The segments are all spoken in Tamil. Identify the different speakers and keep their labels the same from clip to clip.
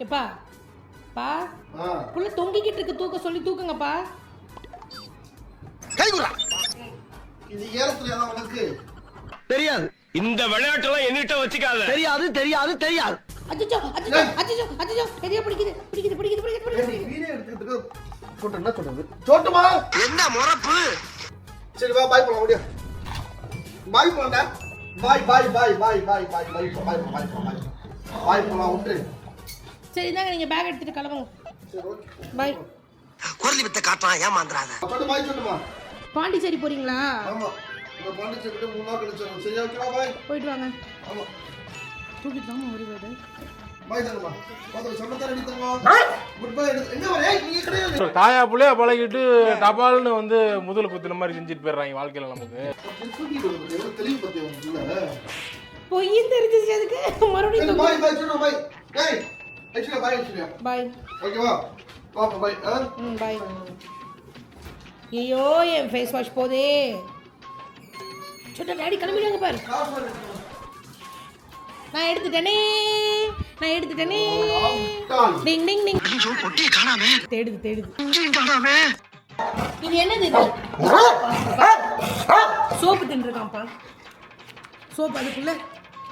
Speaker 1: எப்பா பா
Speaker 2: ஆ
Speaker 1: புள்ள தொங்கிக்கிட்டு இருக்கு தூக்க சொல்லி தூக்குங்கப்பா
Speaker 2: இது ஏலத்துல ஏதாவது உனக்கு
Speaker 3: தெரியாது
Speaker 4: இந்த விளையாட்டெல்லாம் என்கிட்ட வச்சுக்காத
Speaker 3: தெரியாது தெரியாது தெரியாது
Speaker 1: அச்சோ அச்சோ அச்சோ அச்சோ எதையோ பிடிக்குது பிடிக்குது பிடிக்குது பிடிக்குது பிடிக்குது
Speaker 2: வீடியோ எடுத்துக்கிட்டு சொல்ற என்ன சொல்றது சோட்டுமா
Speaker 3: என்ன முறப்பு
Speaker 2: சரி வா பாய் போலாம் ஓடியா பாய் போலாம்டா பாய் பாய் பாய் பாய் பாய் பாய் பாய் பாய் பாய் பாய் பாய் போலாம் விட்டு
Speaker 1: சரி இந்தாங்க நீங்கள் பேக் எடுத்துகிட்டு கிளம்புங்க. பாய்
Speaker 3: குரலி வித்த காட்டலாம் ஏமாந்துறாத.
Speaker 1: பாண்டிச்சேரி போறீங்களா? போயிட்டு வாங்க. தூக்கிட்டு
Speaker 2: தாமா ஒரு வீடு
Speaker 5: தாயா பிள்ளைய பழகிட்டு டபால்னு வந்து முதல் குத்துன மாதிரி செஞ்சுட்டு போயிடுறாங்க வாழ்க்கையில நமக்கு.
Speaker 1: பொய்யும் தெரிஞ்சிச்சு அதுக்கு. மறுபடியும் தூக்கு.
Speaker 2: பாய் பாய் சொல்லுமா பாய் ஓகேவா பாப்பா பாய் ஆ
Speaker 1: ம் பாய் ஐயோ என் ஃபேஸ் வாஷ் போதே சொட்ட டாடி கிளம்பிடுவாங்க பாரு. நான் எடுத்துட்டேனே நான் எடுத்துட்டேனே. டிங் டிங் டிங்
Speaker 3: பொட்டியை காணாமே.
Speaker 1: தேடுது தேடுது.
Speaker 3: காணாமே
Speaker 1: இது என்னது இது? சோப்பு தின்றுருக்கான்ப்பா சோப்பு அதுக்குள்ள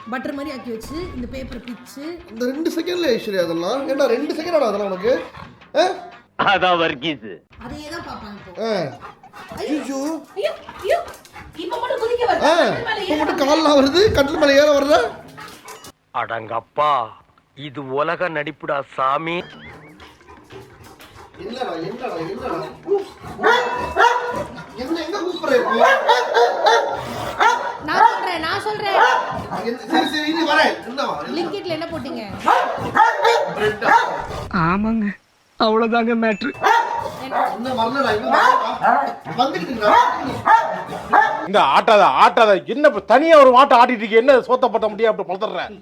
Speaker 1: பட்டர் மாதிரி ஆக்கி வச்சு இந்த பேப்பரை பிச்சு.
Speaker 2: இந்த ரெண்டு செகண்ட்ல ஐஸ்வர்யா அதெல்லாம் ஏண்டா ரெண்டு செகண்ட் அதெல்லாம் உனக்கு? ஆ?
Speaker 4: அதான் வர்க்கீஸ்
Speaker 1: அதையே தான்
Speaker 2: ஆ.
Speaker 1: ஐயோ
Speaker 2: ஐயோ
Speaker 1: ஐயோ இப்போ மட்டும் குதிக்க
Speaker 2: ஆ.
Speaker 1: வருது
Speaker 2: இப்போ மட்டும் கால்லாம் வருது கட்டில் மேலே ஏற வர்ற?
Speaker 4: அடங்கப்பா இது உலக நடிப்புடா சாமி.
Speaker 2: என்னடா என்னடா என்னடா? என்ன எங்க கூப்பிடுற
Speaker 1: நான் சொல்றேன் நான் சொல்றேன்.
Speaker 2: சரி சரி இனி வரேன்
Speaker 1: லிங்கிட்ல என்ன போட்டீங்க?
Speaker 3: ஆமாங்க. அவ்வளவுதாங்க மேட்ரு
Speaker 5: இந்த ஆட்டாத ஆட்டாத என்ன தனியா ஒரு மாட்டை ஆட்டிட்டு இருக்கு? என்ன சோத்த சோத்தப்பட்ட முடியா? அப்படி
Speaker 2: பழத்துறேன்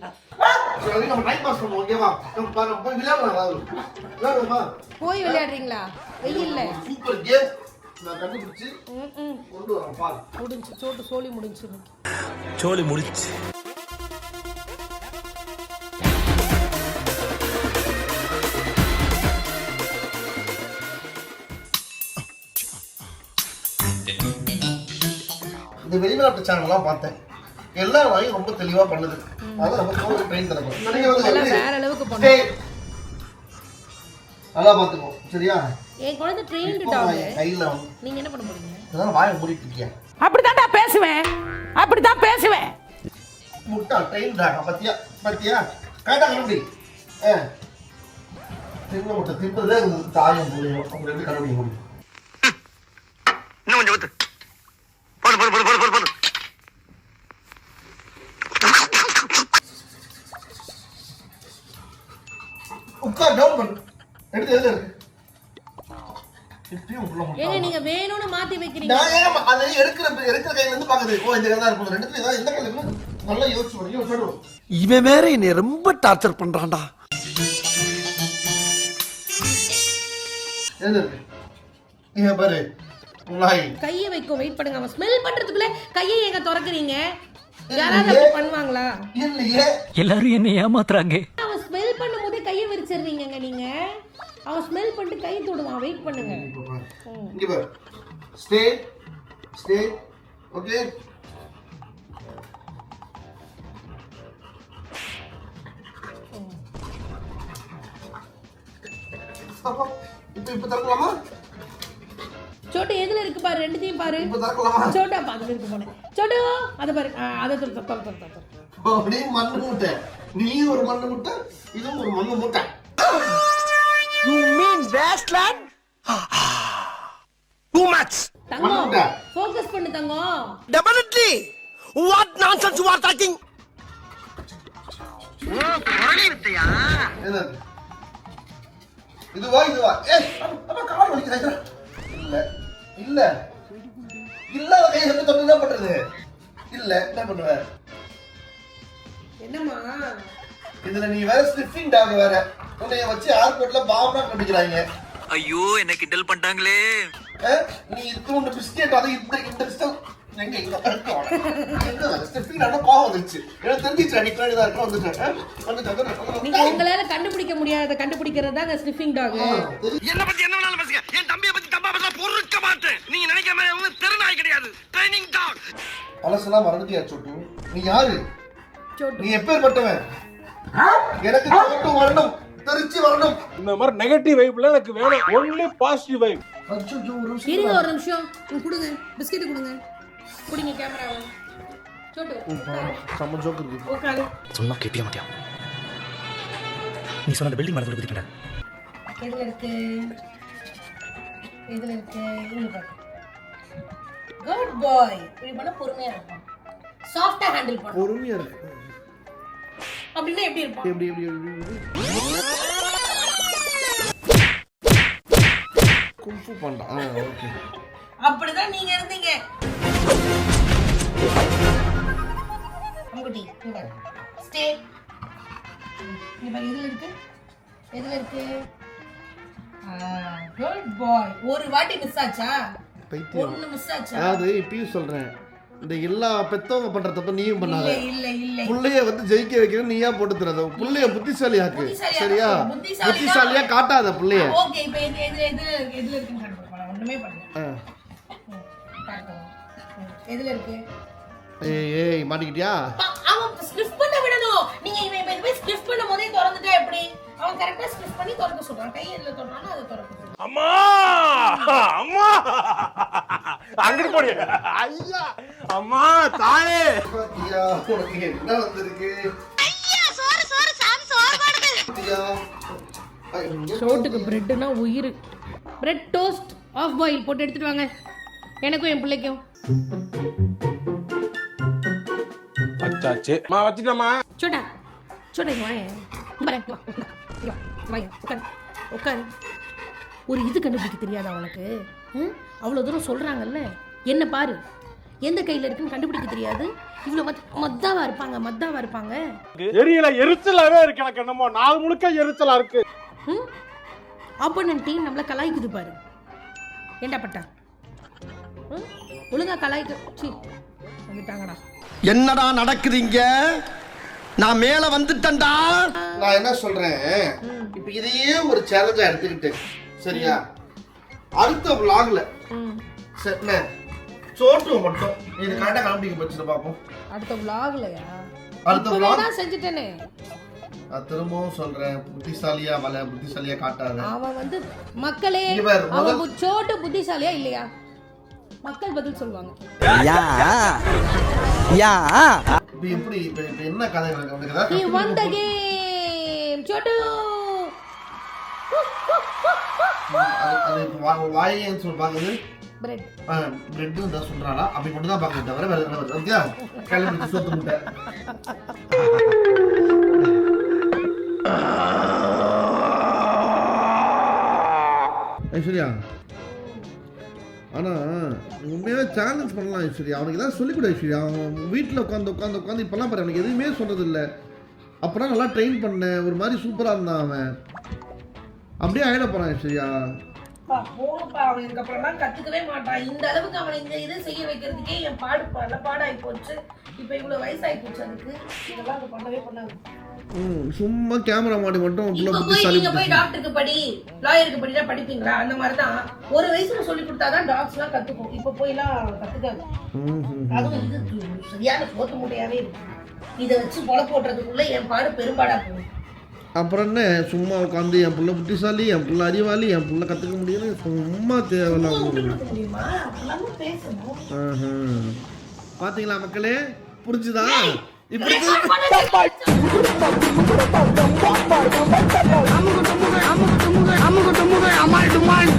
Speaker 2: போய்
Speaker 1: விளையாடுறீங்களா? வெயில்ல
Speaker 2: சூப்பர் கேம். நான் கண்டுபிடிச்சு
Speaker 1: ம், ம்.
Speaker 2: கொண்டு வரேன் பால்
Speaker 1: முடிஞ்சு சோட்டு சோலி முடிஞ்சு
Speaker 3: சோலி முடிச்சு
Speaker 2: இந்த வெளிநாட்டு சேனல்லாம் பார்த்தேன். எல்லா வாயும் ரொம்ப தெளிவா பண்ணுது. அதான் நம்ம தோல் ட்ரெயின் எப்படி?
Speaker 1: வேற அளவுக்கு
Speaker 2: நல்லா பாத்துக்கோ சரியா?
Speaker 1: என் குழந்தை ட்ரெயின்டு டாக்
Speaker 2: கையில
Speaker 1: நீங்க என்ன பண்ண போறீங்க?
Speaker 2: இதெல்லாம் வாயை மூடிட்டு இருக்கியா?
Speaker 1: அப்படித்தான்டா பேசுவேன். அப்படித்தான் பேசுவேன்.
Speaker 2: முட்டா ட்ரெயின் டாகா பத்தியா? பத்தியா? கரெக்டா கண்டுபிடி. ஆ தின்ன முட்டை தின்றதே உங்களுக்கு தாயம் புரியும் அவங்க எப்படி கண்டுபிடிக்க முடியும்.
Speaker 3: இன்னும் கொஞ்சம் ஊத்து போடு போடு போடு போடு போடு. போடு
Speaker 2: உட்கார் டவுன் பண்ணு. எடுத்து இருக்கு முட்டை
Speaker 1: ஏங்க நீங்க வேணும்னு மாத்தி வைக்கிறீங்க.
Speaker 2: நான் ஏன் அதை எடுக்கிற எடுக்கிற கையில இருந்து பாக்குது ஓ இந்த கையில தான் இருக்கும். ரெண்டுத்துல ஏதாவது எந்த கையில இருக்கு நல்லா யோசிச்சு பண்ணி யோசிச்சு
Speaker 3: இவன் வேற என்னை ரொம்ப டார்ச்சர் பண்றான்டா.
Speaker 2: பாரு
Speaker 1: கையை வைக்கும் வெயிட் பண்ணுங்க. அவன் ஸ்மெல் பண்றதுக்குள்ள கையை எங்க திறக்குறீங்க? யாராவது அப்படி பண்ணுவாங்களா?
Speaker 2: இல்லையே.
Speaker 6: எல்லாரும் என்ன ஏமாத்துறாங்க.
Speaker 1: அவன் ஸ்மெல் பண்ணும்போதே கையை விரிச்சிடுறீங்கங்க நீங்க. அவன் ஸ்மெல் பண்ணிட்டு கை தொடுவான் வெயிட் பண்ணுங்க.
Speaker 2: இங்க பாரு. ஸ்டே ஸ்டே ஓகே இப்ப இப்ப திறக்கலாமா?
Speaker 1: சோட்டு எதுல இருக்கு பாரு? ரெண்டுத்தையும் பாரு. சோட்டா பாத்து இருக்கு போனேன் சோட்டு அதை பாரு. அதை தொடு தொடு தொடு தொடு
Speaker 2: அப்படியே மண்ணு மூட்டை. நீ ஒரு மண்ணு மூட்டை இதுவும் ஒரு மண்ணு மூட்டை.
Speaker 3: You mean wasteland too much
Speaker 1: Thangam. Focus பண்ணு தங்கம்.
Speaker 3: Definitely what nonsense you are talking
Speaker 2: என்ன இது? இதுவா இதுவா? ஏ அப்ப கால் வலிக்குது? இல்ல. இல்ல. இல்லாத கை வந்து தொட்டு என்ன பண்றது. இல்ல என்ன பண்ணுவ?
Speaker 1: என்னம்மா?
Speaker 2: இதுல நீ வேற ஸ்னிஃபிங் டாக் வேற. உன்னைய வச்சு ஏர்போர்ட்ல பாம்பா கட்டிக்கிறாங்க
Speaker 6: ஐயோ என்ன கிண்டல் பண்ணிட்டாங்களே.
Speaker 2: நீ இது ஒன்று பிஸ்கெட் அது இந்த இந்த பிஸ்கட் எங்க இங்க தான்
Speaker 1: உங்களால கண்டுபிடிக்க முடியாத கண்டுபிடிக்கிறது தாங்க ஸ்னிஃபிங் டாக்.
Speaker 3: என்ன பத்தி என்ன வேணாலும் பேசுங்க. என் தம்பியை பத்தி தப்பா பேச பொறுக்க மாட்டேன். நீங்க நினைக்கிற மாதிரி அவங்க தெருநாய் கிடையாது. ட்ரைனிங் டாக்
Speaker 2: பழசெல்லாம் மறந்துட்டியா சோட்டு? நீ யாரு?
Speaker 1: சோட்டு.
Speaker 2: நீ எப்பேற்பட்டவன்? எனக்கு சோட்டு வரணும். திருச்சி வரணும்.
Speaker 5: இந்த மாதிரி நெகட்டிவ் வைப்ல எனக்கு வேணும். ஒன்லி பாசிட்டிவ் வைப்
Speaker 2: அச்சோ ஒரு நிமிஷம்
Speaker 1: இருங்க ஒரு நிமிஷம். கொடுங்க. பிஸ்கெட் கொடுங்க. குடிங்க கேமராவை சோட்டு.
Speaker 2: செம்ம ஜோக்கு இருக்கு.
Speaker 1: உட்காரு.
Speaker 7: சொன்னா கேட்பிய மாட்டியா? நீ சொன்ன பில்டிங் மேல குதிக்கிட்டேன்
Speaker 1: எதுல இருக்கு? எதுல இருக்கு? இங்க பாரு. குட் பாய் இப்படி பண்ண பொறுமையா இருக்கும். சாஃப்டா ஹேண்டில்
Speaker 2: பொறுமையா இருக்கு.
Speaker 1: அப்படின்னா எப்படி இருப்பான்?
Speaker 2: எப்படி எப்படி எப்படி எப்படி? Kung Fu Panda. ஆ ஓகே.
Speaker 1: அப்படிதான் நீங்க இருந்தீங்க. அங்குட்டி இங்க. ஸ்டே. இங்க பாரு எதுல இருக்கு. எதுல இருக்கு. குட் பாய் ஒரு வாட்டி மிஸ் ஆச்சா?
Speaker 2: பைத்தியம்.
Speaker 1: ஒண்ணு மிஸ் ஆச்சா?
Speaker 2: அதாவது இப்பயும் சொல்றேன். இந்த எல்லா பெத்தவங்க பண்ற தப்ப நீயும் பண்ணாத.
Speaker 1: இல்ல இல்ல
Speaker 2: புள்ளைய வந்து ஜெயிக்க வைக்கணும் நீயா போட்டு தரத. புள்ளைய புத்திசாலியாக்கு
Speaker 1: புத்திசாலியா
Speaker 2: சரியா.
Speaker 1: புத்திசாலியா-
Speaker 2: காட்டாத புள்ளைய.
Speaker 1: ஓகே இப்போ எது எது எது எதுல இருக்குன்னு கண்டுபிடிப்பா ஒண்ணுமே பண்ணல.
Speaker 2: ஆ.
Speaker 1: ம், பார்க்கலாம். ம், எதுல இருக்கு?
Speaker 2: ஏய் ஏய் மாட்டிக்கிட்டியா?
Speaker 1: அவன் ஸ்னிஃப் பண்ண விடணும். நீங்க இவன் இப்ப போய் ஸ்னிஃப் பண்ணும் போதே திறந்துட்டா எப்படி? அவன் கரெக்டா ஸ்னிஃப் பண்ணி திறக்க சொல்றான். கை எதுல தொடுறானோ அதை திறக்க
Speaker 5: அம்மா! அம்மா! அங்கிட்டு போடி. ஐயா அம்மா தாயே.
Speaker 2: பாத்தியா உனக்கு என்ன வந்திருக்கு?
Speaker 1: ஷோட்டுக்கு பிரெட்னா உயிர். பிரெட் டோஸ்ட் ஆஃப் பாயில் போட்டு எடுத்துட்டு வாங்க. எனக்கும் என் பிள்ளைக்கும்.
Speaker 5: அச்சாச்சு மா வச்சிட்டமா
Speaker 1: சோட்டா சோட்டா இங்க வாங்க உட்காரு. ஒரு இது கண்டுபிடிக்க தெரியாதா உனக்கு? ம்? அவ்வளோ தூரம் சொல்கிறாங்கல்ல என்ன பாரு எந்த கையில் இருக்குன்னு கண்டுபிடிக்க தெரியாது. இவ்வளோ மத் மத்தாவா இருப்பாங்க மத்தாவா இருப்பாங்க?
Speaker 5: எரியல எரிச்சலாவே இருக்கு எனக்கு என்னமோ. நாள் முழுக்க எரிச்சலா இருக்கு.
Speaker 1: ம் ஆப்போனன்ட் டீம் நம்மளை கலாய்க்குது பாரு. ஏண்டா பட்டா? ம்? ஒழுங்கா கலாய்க்க சி வந்துட்டாங்கடா.
Speaker 3: என்னடா நடக்குது இங்க? நான் மேல வந்துட்டேன்டா.
Speaker 2: நான் என்ன சொல்றேன்? இப்ப இதையே ஒரு சேலஞ்சா எடுத்துக்கிட்டு சரியா? அடுத்த vlogல
Speaker 1: ம்.
Speaker 2: செட்ல சோட்டு மட்டும். இது கரெக்டா கண்டுபிடிக்க பட்சத்தை பார்ப்போம்
Speaker 1: அடுத்த vlogலயா?
Speaker 2: அடுத்த vlog
Speaker 1: தான் செஞ்சுட்டேனே.
Speaker 2: நான் திரும்பவும் சொல்றேன் புத்திசாலியா வல புத்திசாலியா காட்டாத.
Speaker 1: அவன் வந்து மக்களே அவன் சோட்டு புத்திசாலியா இல்லையா? மக்கள் பதில் சொல்லுவாங்க.
Speaker 3: யா. யா.
Speaker 2: இப்ப எப்படி இப்ப என்ன கதை உனக்கு ஏதாவது
Speaker 1: he won the
Speaker 2: கண்டுபிடிக்க-
Speaker 1: game சோட்டு
Speaker 2: அது அது இப்ப வா- வாயேன்னு சொல்லி பாக்குது
Speaker 1: பிரெட்
Speaker 2: பிரெட் தான் சொல்றாளா? அப்படி மட்டும் தான் தவிர வேற என்ன வருது ஓகே கிளம்பி சோத்து முட்டை. ஐஸ்வர்யா. ஆனா உண்மையாவே சேலஞ்ச் பண்ணலாம் ஐஸ்வர்யா. அவனுக்கு ஏதாவது சொல்லிக் கொடு ஐஸ்வர்யா. அவன் வீட்டில் உட்காந்து உட்காந்து உட்காந்து இப்பெல்லாம் பாரு அவனுக்கு எதுவுமே சொல்றது இல்லை அப்பெல்லாம் நல்லா ட்ரெயின் பண்ணேன். ஒரு மாதிரி சூப்பராக இருந்தான் அவன். அப்படியே ஆயிட போறான் ஐஸ்வர்யா.
Speaker 1: போகப்பா அவன் இதுக்கப்புறமா கத்துக்கவே மாட்டான். இந்த அளவுக்கு அவன் இந்த இது செய்ய வைக்கிறதுக்கே என் பாடு பல பாடாகி போச்சு. இப்போ இவ்வளவு வயசாகி போச்சு அதுக்கு. இதெல்லாம் அது பண்ணவே பண்ணாது.
Speaker 2: சும்மா கேமரா மாடி மட்டும்
Speaker 1: நீங்க போய் டாக்டருக்கு படி லாயருக்கு படினா படிப்பீங்களா? அந்த மாதிரி தான் ஒரு வயசுல சொல்லி கொடுத்தாதான் டாக்ஸ் எல்லாம் கத்துக்கும். இப்ப போய் எல்லாம் கத்துக்காது. அதுவும் இது சரியான சோத்து மூட்டையாவே இருக்கு. இதை வச்சு பொல போடுறதுக்குள்ள என் பாடு பெரும்பாடா போகும்
Speaker 2: அப்புறம் என்ன? சும்மா உட்காந்து என் பிள்ளை புத்திசாலி என் பிள்ளை அறிவாளி என் பிள்ளை கற்றுக்க முடியும்னு சும்மா தேவையில்லாம்
Speaker 1: பார்த்தீங்களா மக்களே? புரிஞ்சுதா?
Speaker 2: இப்படி அம்முக்கு அம்முக்கு அம்முக்கு அம்முக்கு
Speaker 1: அம்மாள் டுமாள்